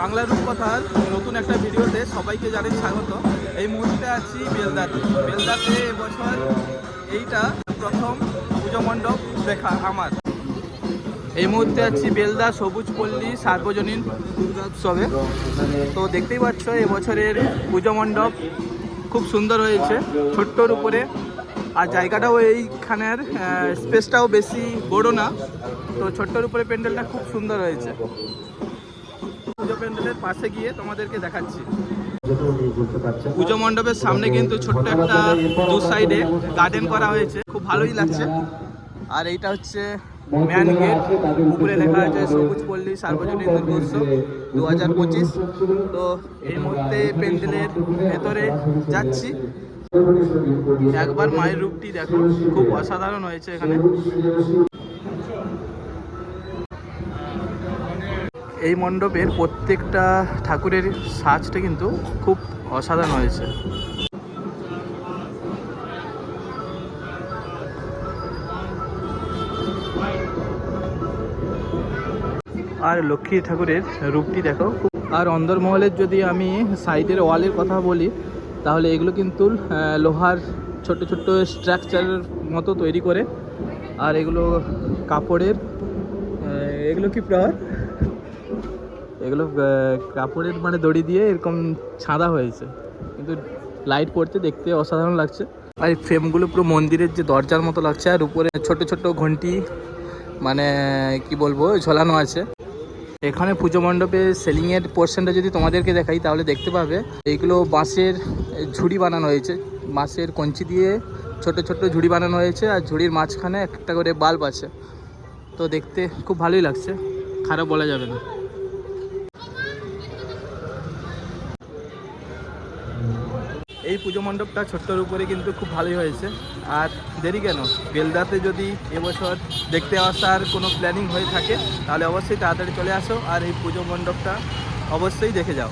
বাংলা রূপকথার নতুন একটা ভিডিওতে সবাইকে জানাই স্বাগত। এই মুহূর্তে আছি বেলদাতে। বেলদাতে এবছর এইটা প্রথম পুজো মণ্ডপ দেখা আমার। এই মুহূর্তে আছি বেলদা সবুজ পল্লী সার্বজনীন দুর্গোৎসবে তো দেখতেই পাচ্ছ এবছরের পুজো মণ্ডপ খুব সুন্দর হয়েছে, ছোট্টর উপরে। আর জায়গাটাও এইখানের স্পেসটাও বেশি বড় না। তো ছোট্টর উপরে প্যান্ডেলটা খুব সুন্দর হয়েছে। পুজো প্যান্ডেলের পাশে গিয়ে তোমাদেরকে দেখাচ্ছি। পুজো মণ্ডপের সামনে কিন্তু ছোট্ট একটা দু সাইডে গার্ডেন করা হয়েছে। খুব ভালোই লাগছে। আর এইটা হচ্ছে ম্যান গেট। উপরে লেখা আছে সবুজ পল্লী সার্বজনীন দুর্গোৎসব দু হাজার পঁচিশ। তো এই মুহূর্তে প্যান্ডেলের ভেতরে যাচ্ছি। একবার মায়ের রূপটি দেখো। খুব অসাধারণ হয়েছে এখানে। এই মণ্ডপের প্রত্যেকটা ঠাকুরের সাজটা কিন্তু খুব অসাধারণ হয়েছে। আর লক্ষ্মী ঠাকুরের রূপটি দেখো। আর অন্দরমহলের যদি আমি সাইডের ওয়ালের কথা বলি, তাহলে এগুলো কিন্তু লোহার ছোট ছোট স্ট্রাকচারের মতো তৈরি করে। আর এগুলো কাপড়ের এগুলো কি প্রহার এগুলো কাপড়ের মানে দড়ি দিয়ে এরকম ছাঁদা হয়েছে। কিন্তু লাইট পড়তে দেখতে অসাধারণ লাগছে। আর এই ফ্রেমগুলো পুরো মন্দিরের যে দরজার মতো লাগছে, আর উপরে ছোট ছোট ঘন্টি মানে কি বলব, ঝোলানো আছে। এখানে পুজো মণ্ডপে সেলিংয়ের পোর্শনটা যদি তোমাদেরকে দেখাই, তাহলে দেখতে পাবে এইগুলো বাঁশের ঝুড়ি বানানো হয়েছে। বাঁশের কঞ্চি দিয়ে ছোট ছোট ঝুড়ি বানানো হয়েছে, আর ঝুড়ির মাঝখানে একটা করে বাল্ব আছে। তো দেখতে খুব ভালোই লাগছে, খারাপ বলা যাবে না। এই পুজো মণ্ডপটা ছোট্টর উপরে কিন্তু খুব ভালোই হয়েছে। আর দেরি কেন? বেলদাতে যদি এবছর দেখতে আসার কোনো প্ল্যানিং হয়ে থাকে, তাহলে অবশ্যই তাড়াতাড়ি চলে আসো আর এই পুজো মণ্ডপটা অবশ্যই দেখে যাও।